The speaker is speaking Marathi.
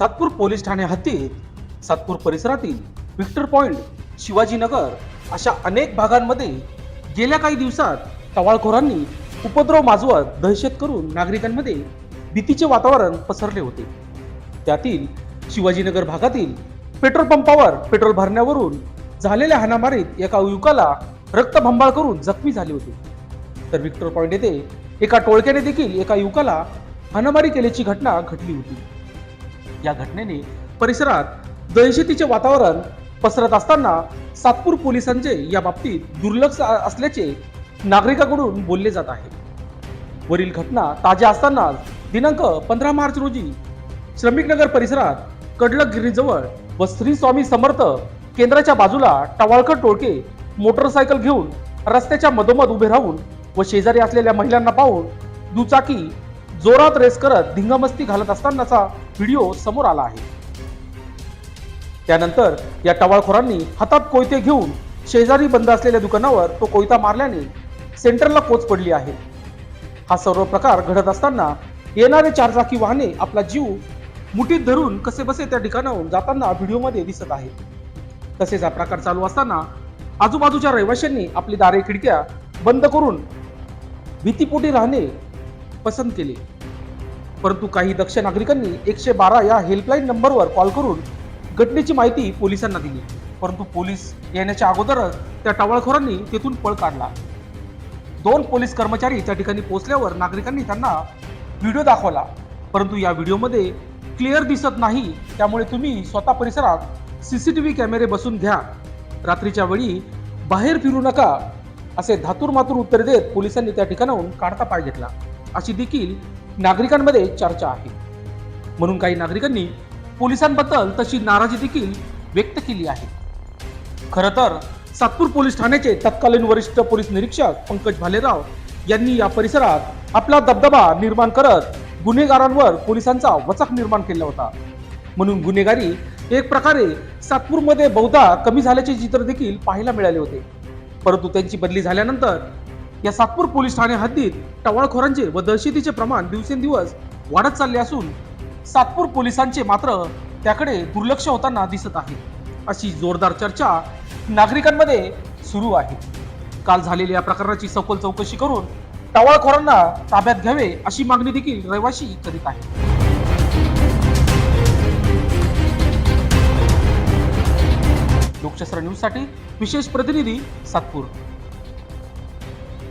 सातपूर पोलीस ठाणे हद्दीत सातपूर परिसरातील विक्टर पॉइंट शिवाजीनगर अशा अनेक भागांमध्ये गेल्या काही दिवसात टवाळखोरांनी उपद्रव माजवत दहशत करून नागरिकांमध्ये भीतीचे वातावरण पसरले होते. त्यातील शिवाजीनगर भागातील पेट्रोल पंपावर पेट्रोल भरण्यावरून झालेल्या हाणामारीत एका युवकाला रक्तभंबाळ करून जखमी झाले होते. तर विक्टर पॉइंट येथे एका टोळक्याने देखील एका युवकाला हाणामारी केल्याची घटना घडली होती. या घटनेने परिसरात दहशतीचे वातावरण पसरत असताना सातपूर पोलिसांचे या बाबतीत दुर्लक्ष असल्याचे नागरिकांकडून बोलले जात आहे. वरील घटना ताज्या असताना दिनांक पंधरा मार्च रोजी श्रमिकनगर परिसरात कडलकगिरीजवळ व श्री स्वामी समर्थ केंद्राच्या बाजूला टवाळकर टोळके मोटरसायकल घेऊन रस्त्याच्या मधोमध उभे राहून व शेजारी असलेल्या महिलांना पाहून दुचाकी जोरात रेस करत धिंगामस्ती घालत असतानाचा व्हिडिओ समोर आला आहे. त्यानंतर या टवाळखोरांनी हातात कोयते घेऊन शेजारी बंद असलेल्या दुकानावर तो कोयता मारल्याने सेंटरला कोच पडली आहे. हा सर्व प्रकार घडत असताना येणारे चारचाकी वाहने आपला जीव मुठीत धरून कसे बसे त्या ठिकाणाहून जाताना व्हिडिओमध्ये दिसत आहे तसेच हा प्रकार चालू असताना आजूबाजूच्या रहिवाशांनी आपली दारे खिडक्या बंद करून भीतीपोटी राहणे पसंत केले. परंतु काही दक्ष नागरिकांनी एकशे बारा या हेल्पलाईन नंबरवर कॉल करून घटनेची माहिती पोलिसांना दिली. परंतु पोलीस येण्याच्या अगोदरच त्या टवाळखोरांनी तेथून पळ काढला. दोन पोलीस कर्मचारी त्या ठिकाणी पोहोचल्यावर नागरिकांनी त्यांना व्हिडिओ दाखवला. परंतु या व्हिडिओमध्ये क्लिअर दिसत नाही. त्यामुळे तुम्ही स्वतः परिसरात सीसीटीव्ही कॅमेरे बसून घ्या. रात्रीच्या वेळी बाहेर फिरू नका असे धातूर मातूर उत्तर देत पोलिसांनी त्या ठिकाणाहून काढता पाय घेतला. अशी देखील नागरिकांमध्ये चर्चा आहे. म्हणून काही नागरिकांनी पोलिसांबद्दल तशी नाराजी देखील व्यक्त केली आहे. खरं तर सातपूर पोलीस ठाण्याचे तत्कालीन वरिष्ठ पोलीस निरीक्षक पंकज भालेराव यांनी या परिसरात आपला दबदबा निर्माण करत गुन्हेगारांवर पोलिसांचा वचक निर्माण केला होता. म्हणून गुन्हेगारी एक प्रकारे सातपूरमध्ये बहुधा कमी झाल्याचे चित्र देखील पाहायला मिळाले होते. परंतु त्यांची बदली झाल्यानंतर या सातपूर पोलीस ठाणे हद्दीत टवाळखोरांचे व दहशतीचे प्रमाण दिवसेंदिवस वाढत चालले असून सातपूर पोलिसांचे मात्र त्याकडे दुर्लक्ष होताना दिसत आहे. अशी जोरदार चर्चा नागरिकांमध्ये सुरू आहे. काल झालेल्या या प्रकरणाची सखोल चौकशी करून टवाळखोरांना ताब्यात घ्यावे अशी मागणी देखील रहिवाशी करीत आहे लोकशास्त्र न्यूजसाठी विशेष प्रतिनिधी सातपूर.